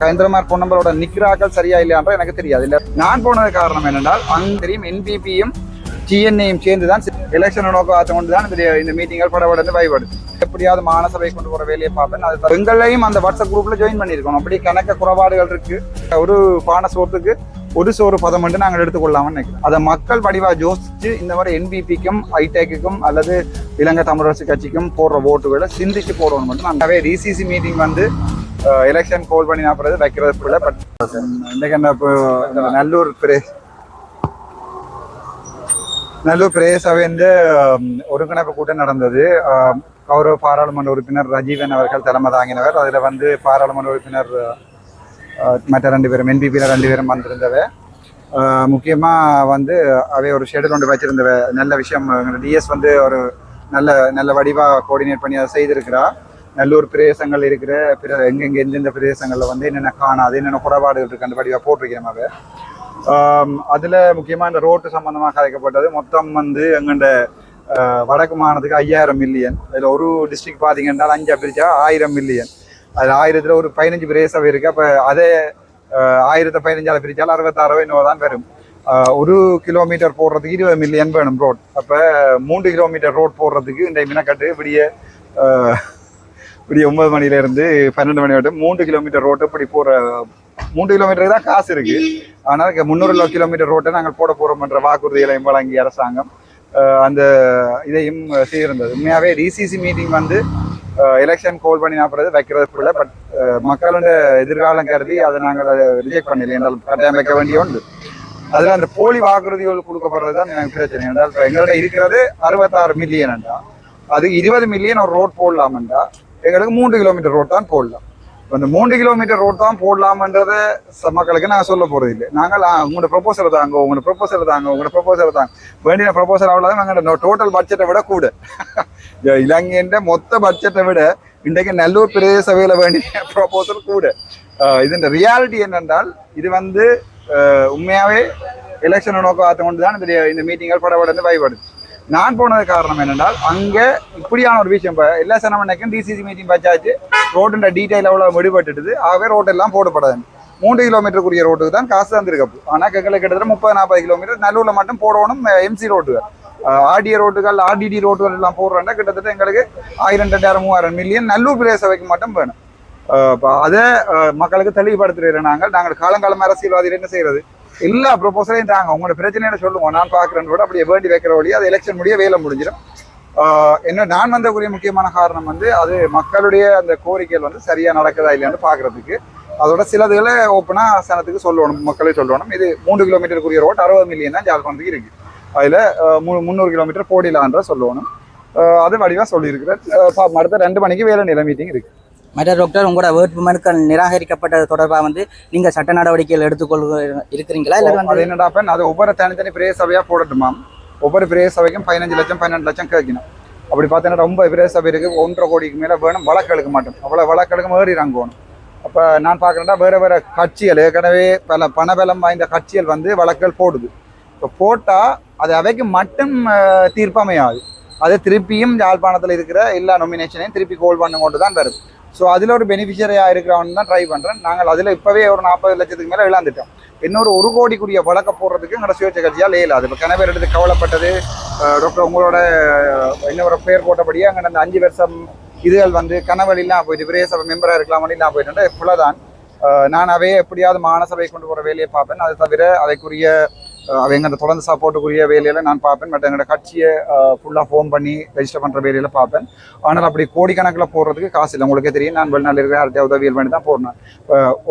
கயந்திரமார் பொன்னம்பலோட நிக்கிறார்கள் சரியா இல்லையான்ற எனக்கு தெரியாது. இல்ல நான் போனது காரணம் என்னென்றால் அங்க தெரியும் என்பிபியும் டிஎன்ஏயும் சேர்ந்து தான் எலெக்ஷன் நோக்கத்தை கொண்டு தான் இந்த- இந்த மீட்டிங்கள் படப்படந்து பயப்படுது எப்படியாவது மானசபை கொண்டு போற வேலையை பார்ப்பேன். அது தவிர எங்களையும் அந்த வாட்ஸ்அப் குரூப்ல ஜாயின் பண்ணியிருக்கோம் அப்படி கணக்க குறைபாடுகள் இருக்கு. ஒரு பான சோத்துக்கு ஒரு சோறு பதம் மட்டும் நாங்கள் எடுத்துக்கொள்ளாமல் நினைக்கிறோம் அதை மக்கள் வடிவாக யோசிச்சு இந்த மாதிரி என்பிபிக்கும் ஐடெக்குக்கும் அல்லது இலங்கை தமிழரசு கட்சிக்கும் போடுற ஓட்டுகளை சிந்திச்சு போடணும் மட்டும் நாங்கள் டிசிசி மீட்டிங் வந்து எலெக்ஷன் கோல் பண்ணி நான் வைக்கிறது வைக்கிறதுக்குள்ள பட் இன்றைக்கு என்ன இப்போ இந்த நல்லூர் பிரே நல்லூர் பிரதேச சபைந்து ஒருங்கிணைப்பு கூட்டம் நடந்தது. கௌரவ பாராளுமன்ற உறுப்பினர் ரஜீவன் அவர்கள் தலைமை தாங்கினவர். அதில் வந்து பாராளுமன்ற உறுப்பினர் மற்ற ரெண்டு பேரும் என்பிபியில் ரெண்டு பேரும் வந்திருந்தவ முக்கியமாக வந்து அவை ஒரு ஷெடியூல் ஒன்று வச்சிருந்தவ நல்ல விஷயம் டிஎஸ் வந்து ஒரு நல்ல நல்ல வடிவாக கோஆர்டினேட் பண்ணி அதை செய்திருக்கிறா நல்லூர் பிரதேசங்கள் இருக்கிற பிற எங்கெங்கே எந்தெந்த பிரதேசங்களில் வந்து என்னென்ன காணாது என்னென்ன குறைபாடுகள் இருக்கு அந்த படிவாக போட்டிருக்கிறோம் அவ ஆம், இந்த ரோட்டு சம்மந்தமாக கதைக்கப்பட்டது. மொத்தம் வந்து எங்கண்ட வடக்கு மாநிலத்துக்கு ஐயாயிரம் மில்லியன் அதில் ஒரு டிஸ்ட்ரிக்ட் பார்த்தீங்கன்னா அஞ்சா பிரிச்சா ஆயிரம் மில்லியன் அதில் ஆயிரத்தில் ஒரு பதினஞ்சு பிரதேசம் இருக்கு. அப்போ அதே அஹ், ஆயிரத்தை பதினஞ்சால அறுபத்தாறு இன்னும் தான் வரும். ஒரு கிலோமீட்டர் போடுறதுக்கு இருபது மில்லியன் வேணும் ரோட் அப்போ மூன்று கிலோமீட்டர் ரோட் போடுறதுக்கு இந்த மினக்கட்டு இப்படியே இப்படி ஒன்பது மணில இருந்து பன்னெண்டு மணி வரைக்கும் மூன்று கிலோமீட்டர் ரோட்டு இப்படி போற மூன்று கிலோமீட்டருக்கு தான் காசு இருக்கு. ஆனால் முந்நூறு கிலோமீட்டர் ரோட்டை நாங்கள் போட போறோம் என்ற வாக்குறுதிகளையும் வழங்கி அரசாங்கம் அந்த இதையும் செய்திருந்தது. உண்மையாகவே டிசிசி மீட்டிங் வந்து எலெக்ஷன் கோல் பண்ணி நான் பிறகு வைக்கிறதுக்குள்ள பட் மக்களோட எதிர்காலம் கருதி அதை நாங்கள் ரிஜெக்ட் பண்ணல என்றால் கட்டாயம் வைக்க வேண்டிய உண்டு அதில் அந்த போலி வாக்குறுதிகள் கொடுக்கப்படுறது தான் எனக்கு பிரச்சனை. என்றால் எங்களோட இருக்கிறது அறுபத்தாறு மில்லியன் என்றா அது இருபது மில்லியன் ஒரு ரோட் போடலாம்ன்றா எங்களுக்கு மூன்று கிலோமீட்டர் ரோட் தான் போடலாம். அந்த இந்த மூன்று கிலோமீட்டர் ரோட் தான் போடலாமன்றத மக்களுக்கு நாங்கள் சொல்ல போகிறது இல்லை. நாங்கள் உங்களோட ப்ரொபோசல் தாங்க உங்களோட ப்ரொபோசல் தாங்க உங்களோட ப்ரொபோசல் தாங்க. வேண்டிய ப்ரொபோசல் அவ்வளோதான் எங்களோட டோட்டல் பட்ஜெட்டை விட கூட. இலங்கையின் மொத்த பட்ஜெட்டை விட இன்றைக்கு நல்லூர் பிரதேச சபையில் வேண்டிய ப்ரொபோசல் கூட. ஆஹ் இதன் ரியாலிட்டி என்னென்றால் இது வந்து ஆஹ் உண்மையாவே நோக்கம் நோக்கத்தை கொண்டு தான் இந்த இந்த மீட்டிங்கள் படப்படந்து பயப்படுது நான் போனது காரணம் என்னென்றால் அங்கே இப்படியான ஒரு விஷயம் இப்போ எல்லா சனமனைக்கும் டிசிசி மீட்டிங் வச்சாச்சு. ரோடுன்ற டீடைல் எவ்வளோ விடுபட்டுடுது ஆகவே ரோட்டெல்லாம் போடப்படாது. மூன்று கிலோமீட்டருக்குரிய ரோட்டுக்கு தான் காசு தந்திருக்கு ஆனால் எங்களுக்கு கிட்டத்தட்ட முப்பது நாற்பது கிலோமீட்டர் நல்லூரில் மட்டும் போடணும் எம்சி ரோட்டுகள். ஆர்டிஏ ரோட்டுகள் ஆர்டிடி ரோட்டுகள் எல்லாம் போடுறோன்னா கிட்டத்தட்ட எங்களுக்கு ஆயிரம் ரெண்டாயிரம் மூவாயிரம் மில்லியன் நல்லூர் பிரதேச சபைக்கு மட்டும் வேணும். அதை மக்களுக்கு தெளிவுபடுத்துகிற நாங்கள். நாங்கள் காலங்காலம் அரசியல்வாதிகள் என்ன செய்யறது? எல்லா ப்ரொபோசலையும் தாங்க. உங்களோட பிரச்சனையை சொல்லுவோம். நான் பார்க்குறேன்னு கூட அப்படியே வேண்டி வைக்கிற வழி அது எலெக்ஷன் முடிய வேலை முடிஞ்சிடும். என்ன நான் வந்தக்கூடிய முக்கியமான காரணம் வந்து அது மக்களுடைய அந்த கோரிக்கைகள் வந்து சரியா நடக்குதா இல்லையான்னு பார்க்கறதுக்கு. அதோட சிலதுகளை ஓப்பனா சனத்துக்கு சொல்லணும். மக்களே சொல்லணும். இது மூன்று கிலோமீட்டருக்குரிய ரோட் அறுபது மில்லியன் தான் ஜாழ்ப்பாணத்துக்கு இருக்கு. அதுல மு- முந்நூறு கிலோமீட்டர் போடிலான்ற சொல்லணும். அது வடிவா சொல்லியிருக்கிறேன் அடுத்த ரெண்டு மணிக்கு வேலை நிலை மீட்டிங் இருக்கு. மற்ற டாக்டர் உங்களோட வேட்புமனுக்கள் நிராகரிக்கப்பட்டது தொடர்பாக வந்து நீங்க சட்ட நடவடிக்கைகள் எடுத்துக்கொள்க இருக்கிறீங்களா? இல்லை அது என்னடா அப்ப? அது ஒவ்வொரு தனித்தனி பிரதேச சபையா போடட்டுமாம். ஒவ்வொரு பிரதேச சபைக்கும் பதினஞ்சு லட்சம் பன்னெண்டு லட்சம் கேட்கணும். அப்படி பார்த்தீங்கன்னா ரொம்ப பிரதேச சபை இருக்கு. ஒன்றரை கோடிக்கு மேல வேணும். வழக்கு எடுக்க மாட்டோம். அவ்வளவு வழக்கு எடுக்க ஏறி இறங்கணும். அப்ப நான் பார்க்கறேன்டா வேற வேற கட்சிகள் ஏற்கனவே பல பணபலம் வாய்ந்த கட்சிகள் வந்து வழக்குகள் போடுது. இப்போ போட்டா அது அவைக்கு மட்டும் தீர்ப்பமையாது. அது திருப்பியும் யாழ்ப்பாணத்தில் இருக்கிற எல்லா நொமினேஷனையும் திருப்பி கோல் பண்ண கொண்டு தான் வரும் ஸோ அதில் ஒரு பெனிஃபிஷரியாக இருக்கிறவன் தான் ட்ரை பண்ணுறேன் நாங்கள் அதில் இப்போவே ஒரு நாற்பது லட்சத்துக்கு மேலே இழந்துட்டோம் இன்னொரு ஒரு கோடிக்குரிய வழக்க போடுறதுக்கு எங்களோட சுயேட்சை கட்சியால் இயலாது இப்போ கணவர் எடுத்து கவலைப்பட்டது. டாக்டர் உங்களோட இன்னொரு பேர் போட்டபடியே அங்கே அந்த அஞ்சு வருஷம் இதுகள் வந்து கனவழி இல்லாம போயிட்டு பிரதேச மெம்பராக இருக்கலாம் நான் போயிட்டு இப்போதான் நான் அவையே எப்படியாவது மாநசபை கொண்டு போகிற வேலையை பார்ப்பேன். அது தவிர அதைக்குரிய அஹ், அவை தொடர்ந்து சப்போர்ட்டுக்குரிய வேலையில் நான் பார்ப்பேன். பட் எங்களோட கட்சியை ஃபுல்லாக ஃபோன் பண்ணி ரெஜிஸ்டர் பண்ணுற வேலையில் பார்ப்பேன். ஆனால் அப்படி கோடிக்கணக்கில் போடுறதுக்கு காசு இல்லை. உங்களுக்கே தெரியும் நான் வெளிநாட்டில் இருக்கிற யார்கிட்ட உதவிகள் பண்ணி தான் போடுறேன்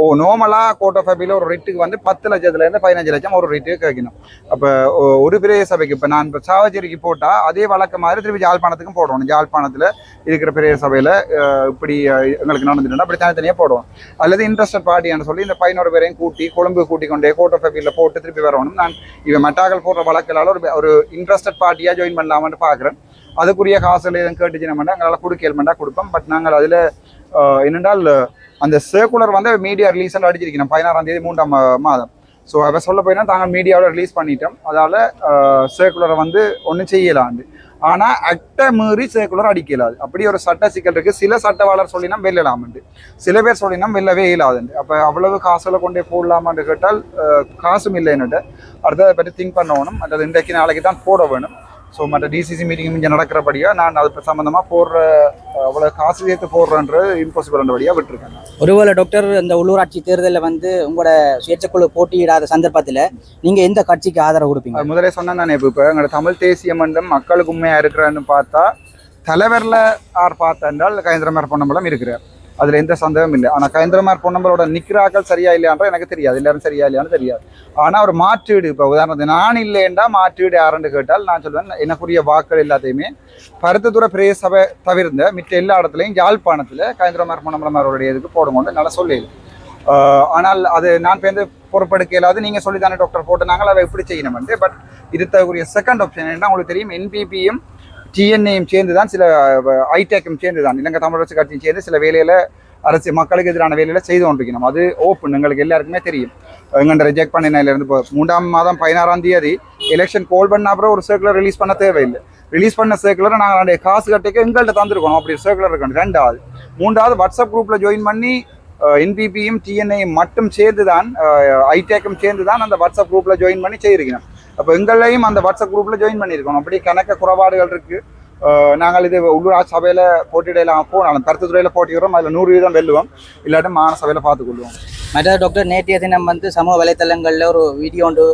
ஓ நோமலாக கோர்ட் ஆஃப் அப்பியில் ஒரு ரிட்டுக்கு வந்து பத்து லட்சத்துலேருந்து பதினஞ்சு லட்சம் ஒரு ரெட்டுக்கு கேட்கணும். அப்போ ஒரு பெரிய சபைக்கு இப்போ நான் இப்போ சாவச்சேரிக்கு போட்டால் அதே வழக்க மாதிரி திருப்பி ஜாழ்ப்பாணத்துக்கும் போடணும். ஜாழ்ப்பாணத்தில் இருக்கிற பெரிய சபையில் இப்படி எங்களுக்கு நடந்துட்டுனா அப்படி தனித்தனியாக போடுவோம் அல்லது இன்ட்ரெஸ்டட் பார்ட்டின்னு சொல்லி இந்த பதினோரு பேரையும் கூட்டி கொழும்பு கூட்டி கொண்டே கோர்ட் ஆஃப் அப்பியில் போட்டு திருப்பி வரணும். நான் இவன் மெட்டாக்கள் போடுற வழக்கலால் ஒரு ஒரு இன்ட்ரெஸ்டட் பார்ட்டியாக ஜாயின் பண்ணலாமான்னு பார்க்குறேன். அதுக்குரிய காசுகள் எதுவும் கேட்டுச்சு நம்ம எங்களால் கொடுக்க இயல்மெண்டா கொடுப்போம். பட் நாங்கள் அதில் என்னென்றால் அந்த சர்க்குலர் வந்து மீடியா ரிலீஸ் அடிச்சிருக்கணும் பதினாறாம் தேதி மூன்றாம் மாதம். ஸோ அவ சொல்ல போயினா தாங்கள் மீடியாவில் ரிலீஸ் பண்ணிட்டோம். அதால் சர்க்குலரை வந்து ஒன்றும் செய்யலாண்டு. ஆனால் அட்டை மீறி சேர்க்குலர் அடிக்க இயலாது அப்படி ஒரு சட்ட சிக்கல் இருக்கு. சில சட்டவாளர் சொல்லினா வெல்லலாமண்டு. சில பேர் சொல்லினா வெல்லவே இயலாதுண்டு. அப்போ அவ்வளவு காசுல கொண்டே போடலாமான்னு கேட்டால் காசும் இல்லைன்னுட்டு. அடுத்ததை பற்றி திங்க் பண்ணணும். அடுத்தது இன்றைக்கு நாளைக்கு தான் போட வேணும். ஸோ மற்ற டிசிசி மீட்டிங் இங்கே நடக்கிறபடியாக நான் அது சம்மந்தமாக போடுற அவ்வளோ காசு சேர்த்து போடுறன்றது இம்பாசிபிள்ன்றபடியாக விட்டுருக்கேன் நான். ஒருவேளை டாக்டர் இந்த உள்ளூராட்சி தேர்தலில் வந்து உங்களோட சுயேட்சைக்குழு போட்டியிடாத சந்தர்ப்பத்தில் நீங்கள் எந்த கட்சிக்கு ஆதரவு கொடுப்பீங்க முதலே சொன்னேன் தானே இப்போ இப்போ எங்களோட தமிழ் தேசிய மன்றம் மக்களுக்கு உண்மையாக இருக்கிறான்னு பார்த்தா தலைவரில் யார் பார்த்தா என்றால் கயந்திரமார் பொன்னம்பலம் இருக்கிறார் அதில் எந்த சந்தேகமும் இல்லை. ஆனால் கயந்திரமார் பொன்னம்பலோட நிற்கிறாக்கள் சரியா இல்லையான்ற எனக்கு தெரியாது. எல்லாரும் சரியா இல்லையான்னு தெரியாது. ஆனால் ஒரு மாற்றீடு இப்போ உதாரணத்துக்கு நான் இல்லைண்டா மாற்றீடு யாருன்னு கேட்டால் நான் சொல்வேன் எனக்குரிய வாக்கள் எல்லாத்தையுமே பருத்தத்துறை பெரிய சபை தவிர்ந்த மிச்ச எல்லா இடத்துலையும் யாழ்ப்பாணத்தில் கயந்திரமார் பொன்னம்பலம் அவருடைய இதுக்கு போடுங்கன்னு நல்லா சொல்லிடு ஆனால் அது நான் பேருந்து பொறுப்பெடுக்க இயலாது. நீங்கள் சொல்லி தானே டாக்டர் போட்டு நாங்கள் அதை எப்படி செய்யணும்ட்டு பட் இது தகுதிய செகண்ட் ஆப்ஷன் என்ன உங்களுக்கு தெரியும் என்பிபியும் டிஎன்ஏயும் சேர்ந்து தான் சில ஐடெக்கும் சேர்ந்து தான் இலங்கை தமிழரசு கட்சியும் சேர்ந்து சில வேலையில் அரசு மக்களுக்கு எதிரான வேலையில் செய்து கொண்டிருக்கணும் அது ஓப்பன் எங்களுக்கு எல்லாருக்குமே தெரியும். எங்கள்கிட்ட ரிஜெக்ட் பண்ணினிலேருந்து இப்போ மூன்றாம் மாதம் பதினாறாம் தேதி எலெக்ஷன் கால் பண்ண அப்புறம் ஒரு சர்க்குலர் ரிலீஸ் பண்ண தேவையில்லை. ரிலீஸ் பண்ண சர்க்குலரை நாங்கள் ரெண்டு காசு கட்டிக்க எங்கள்கிட்ட தந்திருக்கணும் அப்படி சர்க்குலர் இருக்கணும் ரெண்டாவது மூன்றாவது வாட்ஸ்அப் குரூப்பில் ஜாயின் பண்ணி என்பிபியும் டிஎன்ஏயும் மட்டும் சேர்ந்து தான் ஐடெக்கும் சேர்ந்து தான் அந்த வாட்ஸ்அப் குரூப்பில் ஜாயின் பண்ணி செய்திருக்கணும் அப்போ எங்களையும் அந்த வாட்ஸ்அப் குரூப்பில் ஜாயின் பண்ணியிருக்கோம் அப்படி கணக்க குறைபாடுகள் இருக்குது நாங்கள் இது உள்ளூராட்சி சபையில் போட்டியிடலாம் போனாலும் கருத்துத்துறையில் போட்டிடுறோம் அதில் நூறு வீதம் வெல்லுவோம். இல்லாட்டி மாநில சபையில் பார்த்துக்கொள்வோம். மற்ற டாக்டர் நேற்றைய தினம் வந்து சமூக வலைத்தளங்களில் ஒரு வீடியோ ஒன்று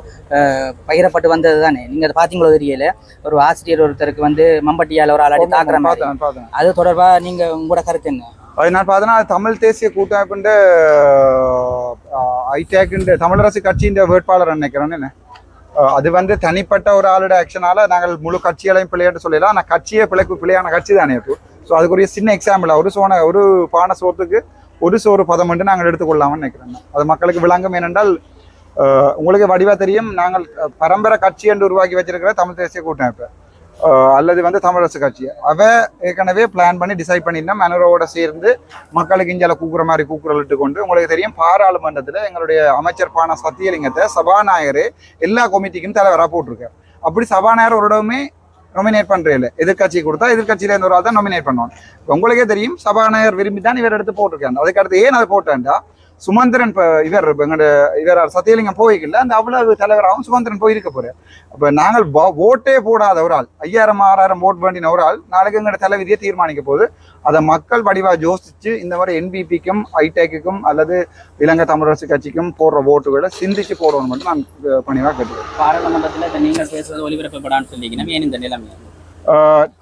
பகிரப்பட்டு வந்தது தானே? நீங்கள் அதை பார்த்தீங்களோ தெரியல. ஒரு ஆசிரியர் ஒருத்தருக்கு வந்து மம்பட்டியால் ஒரு ஆளாடி தாக்குற மாதிரி. பார்த்தேன் பார்த்தேன் அது தொடர்பாக நீங்கள் உங்களோட கருத்து என்ன? அது நான் பார்த்தேன்னா தமிழ் தேசிய கூட்டமைப்புன்ற ஐடேக்குன்ற தமிழரசு கட்சியின் வேட்பாளர் நினைக்கிறேன்னு அது வந்து தனிப்பட்ட ஒரு ஆளோட ஆக்ஷனால நாங்கள் முழு கட்சிகளையும் பிள்ளைன்னு சொல்லலாம் ஆனால் கட்சியே பிழைப்பு பிள்ளையான கட்சி தானே இப்போ ஸோ அதுக்குரிய சின்ன எக்ஸாம்பிள் ஒரு சோன ஒரு பான சோத்துக்கு ஒரு சோறு பதம் மட்டும் நாங்கள் எடுத்துக்கொள்ளாமன்னு நினைக்கிறேன் அது மக்களுக்கு விளங்கும் ஏனென்றால் உங்களுக்கு வடிவா தெரியும் நாங்கள் பரம்பரை கட்சி என்று உருவாக்கி வச்சிருக்கிற தமிழ் தேசிய கூட்டமைப்பு. அல்லது வந்து தமிழரசு கட்சி. அவ ஏற்கனவே பிளான் பண்ணி டிசைட் பண்ணியிருந்தா மனோரோட சேர்ந்து மக்களுக்கு இஞ்சால கூக்குற மாதிரி கூக்குரல் கொண்டு உங்களுக்கு தெரியும் பாராளுமன்றத்தில் எங்களுடைய அமைச்சர் பான சத்தியலிங்கத்தை சபாநாயகர் எல்லா கமிட்டிக்கும் தலைவராக போட்டிருக்கார். அப்படி சபாநாயகர் ஒரு இடமே நாமினேட் பண்றேன் எதிர்கட்சி கொடுத்தா எதிர்கட்சியில இருந்து ஒரு ஆள் தான் நாமினேட் பண்ணுவாங்க உங்களுக்கே தெரியும் சபாநாயகர் விரும்பி தான் இவர் எடுத்து போட்டிருக்காங்க அதுக்கடுத்து ஏன் அதை போட்டேன்டா? சுமந்திரன் இப்போ இவர் எங்களோட இவர் சத்தியலிங்கம் போய்க்கல அந்த அவ்வளவு தலைவராகவும் சுமந்திரன் போயிருக்க போறார். அப்ப நாங்கள் ஓட்டே போடாத ஒரு ஆள் ஐயாயிரம் ஆறாயிரம் ஓட் வேண்டின ஒரு ஆள் நாளைக்கு எங்களோட தலைவிதியை தீர்மானிக்க போகுது. அதை மக்கள் வடிவா யோசிச்சு இந்த மாதிரி என்பிபிக்கும் ஐடெக்குக்கும் அல்லது இலங்கை தமிழரசு கட்சிக்கும் போடுற ஓட்டுகளை சிந்திச்சு போடணும் மட்டும் நான் அஹ், பணிவா கேட்டுக்கிறேன். பாராளுமன்றத்தில் நீங்கள் பேசுறது ஒளிபரப்பப்படான்னு சொல்லிக்கணும் ஏன் இந்த நிலைமை?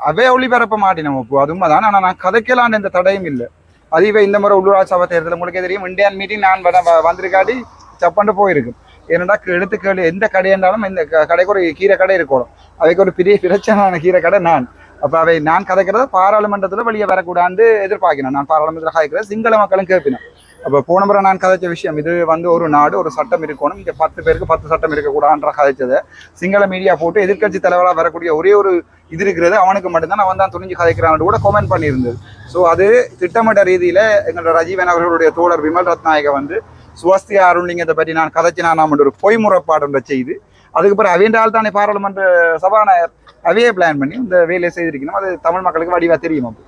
அவே ஒளிபரப்ப மாட்டினோம் இப்போ அது உண்மைதான் ஆனால் நான் கதைக்கலான்னு எந்த தடையும் இல்லை. அதுவே இந்த முறை உள்ளூராட்சி சபை தேர்தல் உங்களுக்கே தெரியும். இந்தியன் மீட்டிங் நான் வர- வந்திருக்காடி சப்பண்டு போயிருக்கு. ஏன்னா எடுத்து கேள்வி எந்த கடை இந்த க- கடைக்கு ஒரு கீரை கடை இருக்கணும். அவைக்கு ஒரு பெரிய பிரச்சனையான கீரை கடை நான். அப்போ அவை நான் கதைக்கிறத பாராளுமன்றத்தில் வெளியே வரக்கூடாது எதிர்பார்க்கிறேன். நான் பாராளுமன்றத்தில் கதைக்கிறத சிங்கள மக்களும் கேட்பினேன் அப்போ போன முறை நான் கதைச்ச விஷயம் இது வந்து ஒரு நாடு ஒரு சட்டம் இருக்கணும். இங்கே பத்து பேருக்கு பத்து சட்டம் இருக்கக்கூடாதுன்ற கதைச்சதை. சிங்கள மீடியா போட்டு எதிர்க்கட்சி தலைவராக வரக்கூடிய ஒரே ஒரு இது இருக்கிறது. அவனுக்கு மட்டும்தான் அவன் தான் துணிஞ்சு கதைக்கிறான்னு கூட கமெண்ட் பண்ணியிருந்தது. ஸோ அது திட்டமிட்ட ரீதியில் எங்களோட ரஜீவன் அவர்களுடைய தோழர் விமல் ரத்நாயக வந்து சுவஸ்தியா அருள்லிங்கத்தை பற்றி நான் கதைச்சினா நான் ஒரு பொய் முறைப்பாடுன்ற செய்து அதுக்கு பிறகு அவைன்ற தானே பாராளுமன்ற சபாநாயகர் அவையே பிளான் பண்ணி இந்த வேலையை செய்திருக்கணும். அது தமிழ் மக்களுக்கு வடிவாக தெரியும் அப்போ.